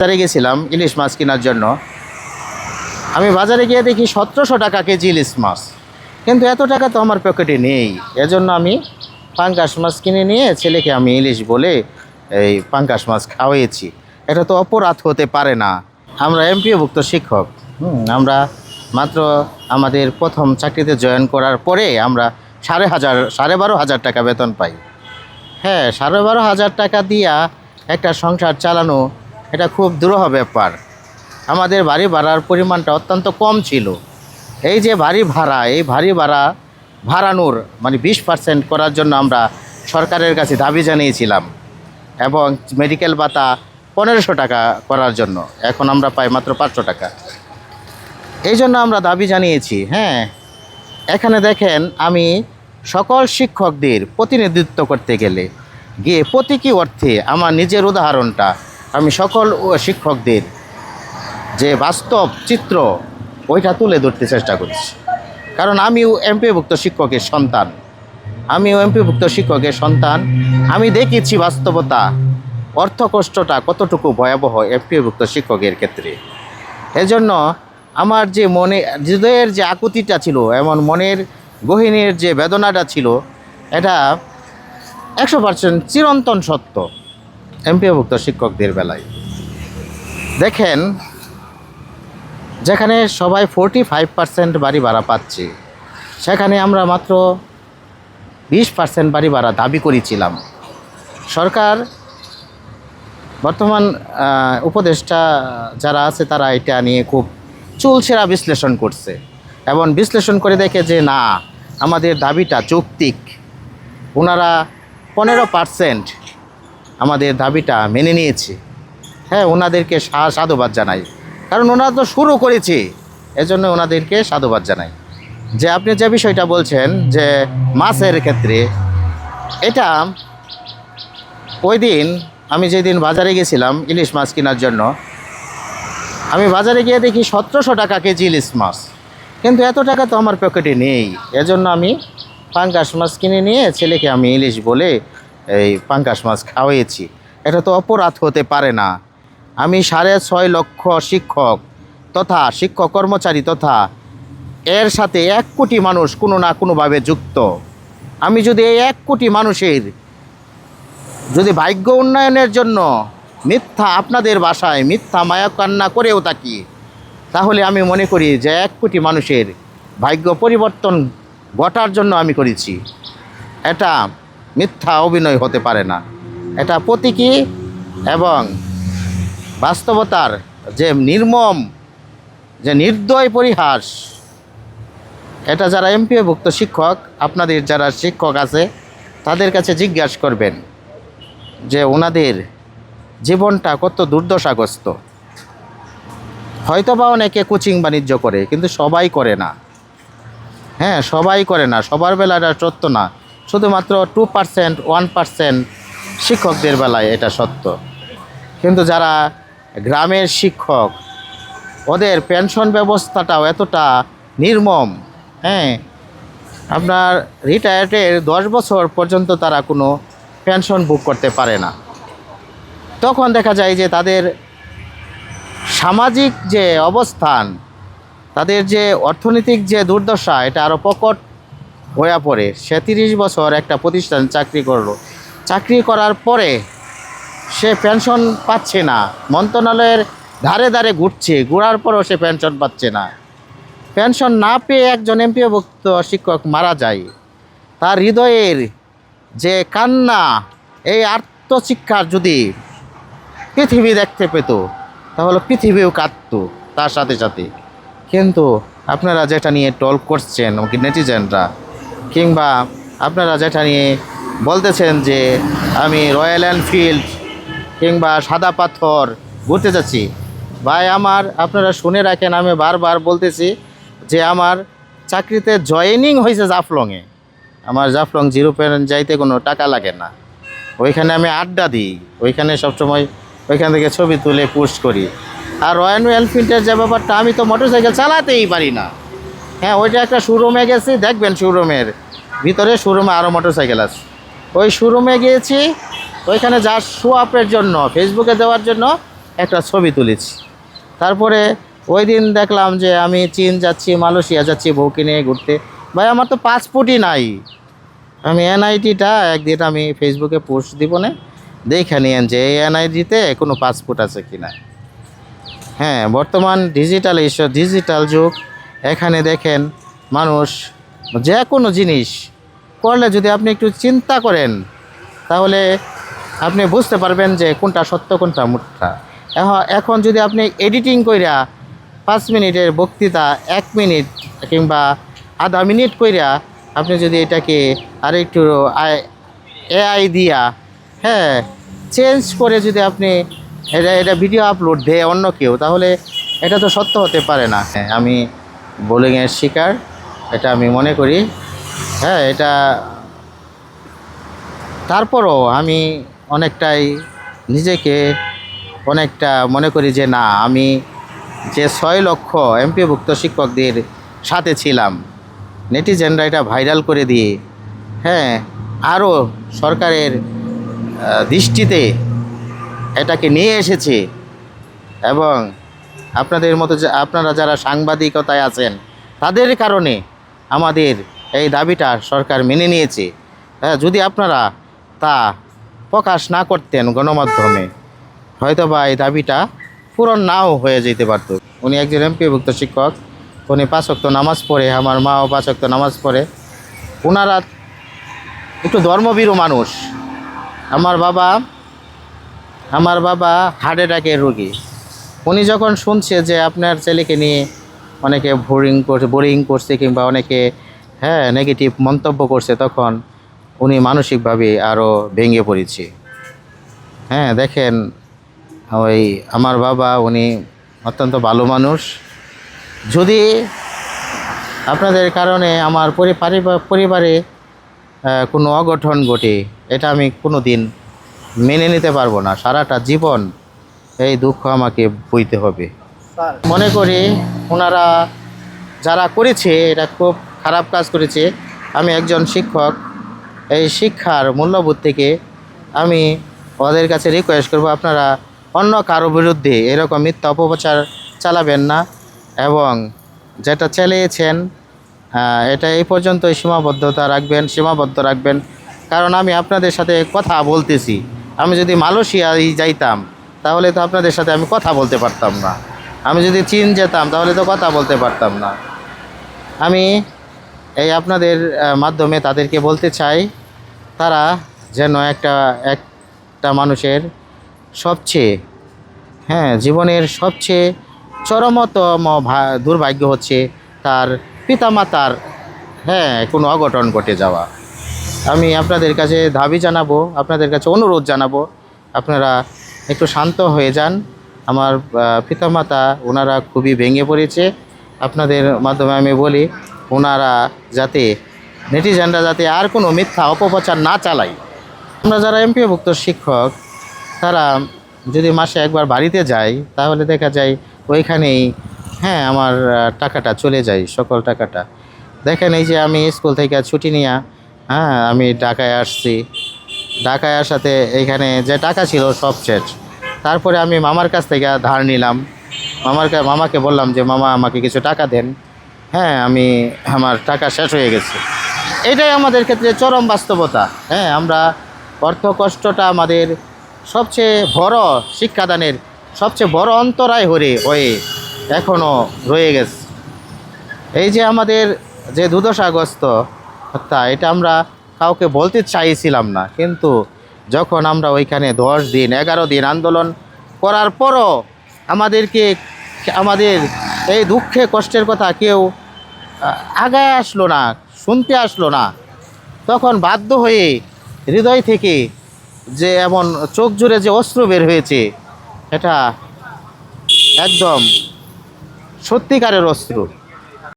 বাজারে গেছিলাম ইলিশ মাছ কেনার জন্য। আমি বাজারে গিয়ে দেখি সতেরোশো টাকা কেজি ইলিশ মাছ। কিন্তু এত টাকা তো আমার পকেটে নেই। এজন্য আমি পাঙ্কাশ মাছ কিনে নিয়ে ছেলেকে আমি ইলিশ বলে এই পাঙ্কাশ মাছ খাওয়িয়েছি এটা তো অপরাধ হতে পারে না। আমরা এমপিওভুক্ত শিক্ষক। আমরা মাত্র আমাদের প্রথম চাকরিতে জয়েন করার পরে আমরা সাড়ে হাজার, সাড়ে বারো হাজার টাকা বেতন পাই। হ্যাঁ সাড়ে বারো হাজার টাকা দিয়া একটা সংসার চালানো এটা খুব দুরূহ ব্যাপার। আমাদের বাড়ি ভাড়ার পরিমাণটা অত্যন্ত কম ছিল। এই যে ভারী ভাড়া, এই ভারী ভাড়া ভাড়ানোর মানে বিশ পার্সেন্ট করার জন্য আমরা সরকারের কাছে দাবি জানিয়েছিলাম এবং মেডিকেল ভাতা পনেরোশো টাকা করার জন্য। এখন আমরা পাই মাত্র পাঁচশো টাকা। এই জন্য আমরা দাবি জানিয়েছি হ্যাঁ। এখানে দেখেন, আমি সকল শিক্ষকদের প্রতিনিধিত্ব করতে গেলে গিয়ে প্রতীকী অর্থে আমার নিজের উদাহরণটা আমি সকল শিক্ষকদের যে বাস্তব চিত্র, ওইটা তুলে ধরতে চেষ্টা করছি। কারণ আমিও এমপিভুক্ত শিক্ষকের সন্তান। আমিও এমপিভুক্ত শিক্ষকের সন্তান। আমি দেখেছি বাস্তবতা অর্থ কষ্টটা কতটুকু ভয়াবহ এমপিভুক্ত শিক্ষকের ক্ষেত্রে। এজন্য আমার যে মনে, হৃদয়ের যে আকুতিটা ছিল, এমন মনের গহিনীর যে বেদনাটা ছিল, এটা একশো পার্সেন্ট চিরন্তন সত্য। এমপিওভুক্ত শিক্ষকদের বেলায়। দেখেন, যেখানে সবাই ফোরটি ফাইভ পার্সেন্ট বাড়ি ভাড়া পাচ্ছে, সেখানে আমরা মাত্র বিশ পার্সেন্ট বাড়ি ভাড়া দাবি করেছিলাম। সরকার, বর্তমান উপদেষ্টা যারা আছে তারা এটা নিয়ে খুব চুলছেরা বিশ্লেষণ করছে এবং বিশ্লেষণ করে দেখে যে না, আমাদের দাবিটা যৌক্তিক। ওনারা পনেরো পার্সেন্ট আমাদের দাবিটা মেনে নিয়েছে। হ্যাঁ ওনাদেরকে সাধুবাদ জানাই। কারণ ওনারা তো শুরু করেছে, এজন্য ওনাদেরকে সাধুবাদ জানাই। যে আপনি যে বিষয়টা বলছেন যে মাছের ক্ষেত্রে, এটা ওই দিন আমি যেদিন বাজারে গেছিলাম ইলিশ মাছ কেনার জন্য, আমি বাজারে গিয়ে দেখি সতেরোশো টাকা কেজি ইলিশ মাছ। কিন্তু এত টাকা তো আমার পকেটে নেই। এজন্য আমি পাঙ্কাশ মাছ কিনে নিয়ে ছেলেকে আমি ইলিশ বলে এই পাঙ্কাশ মাছ খাওয়িয়েছি এটা তো অপরাধ হতে পারে না। আমি সাড়ে ছয় লক্ষ শিক্ষক তথা শিক্ষক কর্মচারী তথা এর সাথে এক কোটি মানুষ কোনো না কোনোভাবে যুক্ত। আমি যদি এই এক কোটি মানুষের যদি ভাগ্য উন্নয়নের জন্য মিথ্যা আপনাদের বাসায় মিথ্যা মায়া কান্না করেও থাকি, তাহলে আমি মনে করি যে এক কোটি মানুষের ভাগ্য পরিবর্তন ঘটার জন্য আমি করেছি। এটা মিথ্যা অভিনয় হতে পারে না। এটা প্রতীকী এবং বাস্তবতার যে নির্মম, যে নির্দয় পরিহাস, এটা যারা এমপিওভুক্ত শিক্ষক, আপনাদের যারা শিক্ষক আছে, তাদের কাছে জিজ্ঞাসা করবেন যে ওনাদের জীবনটা কত দুর্দশাগ্রস্ত। হয়তো বা অনেকে কোচিং বাণিজ্য করে, কিন্তু সবাই করে না। হ্যাঁ সবাই করে না, সবার বেলাটা সত্য না। শুধুমাত্র টু পার্সেন্ট ওয়ান পার্সেন্ট শিক্ষকদের বেলায় এটা সত্য। কিন্তু যারা গ্রামের শিক্ষক, ওদের পেনশন ব্যবস্থাটাও এতটা নির্মম হ্যাঁ? আপনার রিটায়ার্ডের দশ বছর পর্যন্ত তারা কোনো পেনশন বুক করতে পারে না। তখন দেখা যায় যে তাদের সামাজিক যে অবস্থান, তাদের যে অর্থনৈতিক যে দুর্দশা, এটা আরও প্রকট হয়ে পড়ে। সে তিরিশ বছর একটা প্রতিষ্ঠান চাকরি করল। চাকরি করার পরে সে পেনশন পাচ্ছে না। মন্ত্রণালয়ের ধারে ধারে ঘুরছে। ঘোরার পরেও সে পেনশন পাচ্ছে না। পেনশন না পেয়ে একজন এমপিওভুক্ত শিক্ষক মারা যায়। তার হৃদয়ের যে কান্না, এই আত্মশিক্ষার যদি পৃথিবী দেখতে পেত, তাহলে পৃথিবীও কাঁদত তার সাথে সাথে। কিন্তু আপনারা যেটা নিয়ে টল করছেন নেটিজেনরা কিংবা আপনারা যেটা নিয়ে বলতেছেন যে আমি রয়্যাল এনফিল্ড কিংবা সাদা পাথর ঘুরতে যাচ্ছি। ভাই, আমার আপনারা শুনে রাখেন, আমি বারবার বলতেছি যে আমার চাকরিতে জয়েনিং হয়েছে জাফলংয়ে। আমার জাফলং জিরো পয়েন্ট যাইতে কোনো টাকা লাগে না। ওইখানে আমি আড্ডা দিই, ওইখানে সবসময় ওইখান থেকে ছবি তুলে পোস্ট করি। আর রয়্যাল এনফিল্ডের যে ব্যাপারটা, আমি তো মোটরসাইকেল চালাতেই পারি না। হ্যাঁ ওইটা একটা শোরুমে গেছি, দেখবেন শোরুমের ভিতরে শোরুমে আরও মোটরসাইকেল আছে। ওই শোরুমে গিয়েছি, ওইখানে যা শো আপের জন্য ফেসবুকে দেওয়ার জন্য একটা ছবি তুলেছি। তারপরে ওই দিন দেখলাম যে আমি চীন যাচ্ছি, মালয়েশিয়া যাচ্ছি, বউকে নিয়ে ঘুরতে। ভাই, আমার তো পাসপোর্টই নাই। আমি এনআইডিটা একদিন আমি ফেসবুকে পোস্ট দিব না। দেখে নিয়েন যে এই এনআইডিতে কোনো পাসপোর্ট আছে কি না হ্যাঁ বর্তমান ডিজিটাল এসব ডিজিটাল যুগ। এখানে দেখেন মানুষ যে কোনো জিনিস করলে যদি আপনি একটু চিন্তা করেন, তাহলে আপনি বুঝতে পারবেন যে কোনটা সত্য, কোনটা মিথ্যা। এখন যদি আপনি এডিটিং কইরা পাঁচ মিনিটের বক্তৃতা, এক মিনিট কিংবা আধা মিনিট কইরা আপনি যদি এটাকে আর আরেকটু এআই দিয়া হ্যাঁ চেঞ্জ করে যদি আপনি এটা এটা ভিডিও আপলোড দেয় অন্য কেউ, তাহলে এটা তো সত্য হতে পারে না। হ্যাঁ আমি বোলিংয়ের শিকার, এটা আমি মনে করি। হ্যাঁ এটা তারপরও আমি অনেকটাই নিজেকে অনেকটা মনে করি যে, না, আমি যে ছয় লক্ষ এমপিভুক্ত শিক্ষকদের সাথে ছিলাম, নেটিজেনরা এটা ভাইরাল করে দিয়ে হ্যাঁ আরও সরকারের দৃষ্টিতে এটাকে নিয়ে এসেছে এবং আপনাদের মতো যে আপনারা যারা সাংবাদিকতায় আছেন, তাদের কারণে আমাদের এই দাবিটা সরকার মেনে নিয়েছে। হ্যাঁ যদি আপনারা তা প্রকাশ না করতেন গণমাধ্যমে হয়তো বা এই দাবিটা পূরণ নাও হয়ে যেতে পারত। উনি একজন এমপিভুক্ত শিক্ষক, উনি পাঁচক্ত নামাজ পড়ে, আমার মাও পাঁচক্ত নামাজ পড়ে। ওনারা একটু ধর্মভীরু মানুষ। আমার বাবা আমার বাবা হার্ট অ্যাটাকের রোগী। উনি যখন শুনছে যে আপনার ছেলেকে নিয়ে অনেকে বোরিং করছে বোরিং করছে কিংবা অনেকে হ্যাঁ নেগেটিভ মন্তব্য করছে, তখন উনি মানসিকভাবে আরও ভেঙে পড়েছে। হ্যাঁ দেখেন, ওই আমার বাবা উনি অত্যন্ত ভালো মানুষ। যদি আপনাদের কারণে আমার পরি- পরিবারে কোনো অঘটন ঘটে, এটা আমি কোনো দিন মেনে নিতে পারব না। সারাটা জীবন এই দুঃখ আমাকে বইতে হবে। মনে করি ওনারা যারা করেছে এটা খুব খারাপ কাজ করেছে। আমি একজন শিক্ষক এই শিক্ষার মূল্যবোধ থেকে আমি ওদের কাছে রিকোয়েস্ট করব আপনারা অন্য কারও বিরুদ্ধে এরকম মিথ্যা অপপ্রচার চালাবেন না এবং যেটা চালিয়েছেন আহ, এটা এই পর্যন্তই সীমাবদ্ধতা রাখবেন সীমাবদ্ধ রাখবেন। কারণ আমি আপনাদের সাথে কথা বলতেছি। আমি যদি মালয়েশিয়ায় যাইতাম তাহলে তো আপনাদের সাথে আমি কথা বলতে পারতাম না। আমি যদি চীন যেতাম, তাহলে তো কথা বলতে পারতাম না। আমি এই আপনাদের মাধ্যমে তাদেরকে বলতে চাই, তারা যেন একটা একটা মানুষের সবচেয়ে হ্যাঁ জীবনের সবচেয়ে চরমতম দুর্ভাগ্য হচ্ছে তার পিতামাতার হ্যাঁ কোনো অঘটন ঘটে যাওয়া। আমি আপনাদের কাছে দাবি জানাব, আপনাদের কাছে অনুরোধ জানাব, আপনারা একটু শান্ত হয়ে যান। আমার পিতামাতা ওনারা খুবই ভেঙে পড়েছে। আপনাদের মাধ্যমে আমি বলি, ওনারা যাতে, নেটিজেনরা যাতে আর কোনো মিথ্যা অপপ্রচার না চালায়। আমরা যারা এমপিভুক্ত শিক্ষক, তারা যদি মাসে একবার বাড়িতে যাই, তাহলে দেখা যায় ওইখানেই হ্যাঁ আমার টাকাটা চলে যায়, সকল টাকাটা। দেখেন এই যে আমি স্কুল থেকে ছুটি নিয়ে হ্যাঁ আমি ঢাকায় আসছি। ঢাকায় আসাতে এইখানে যে টাকা ছিল সব শেষ। তারপরে আমি মামার কাছ থেকে ধার নিলাম। মামার মামাকে বললাম যে, মামা, আমাকে কিছু টাকা দেন। হ্যাঁ আমি আমার টাকা শেষ হয়ে গেছে। এটাই আমাদের ক্ষেত্রে চরম বাস্তবতা। হ্যাঁ আমরা অর্থ কষ্টটা আমাদের সবচেয়ে বড় শিক্ষাদানের সবচেয়ে বড় অন্তরায় হরে হয়ে এখনও রয়ে গেছে। এই যে আমাদের যে দুর্দশাগ্রস্ত হত্যা, এটা আমরা কাউকে বলতে চাইছিলাম না, কিন্তু যখন আমরা ওইখানে দশ দিন, এগারো দিন আন্দোলন করার পরও আমাদেরকে, আমাদের এই দুঃখে, কষ্টের কথা কেউ আগায় আসলো না, শুনতে আসলো না। তখন বাধ্য হয়ে হৃদয় থেকে যে এমন চোখ জুড়ে যে অস্ত্র বের হয়েছে, এটা একদম সত্যিকারের অস্ত্র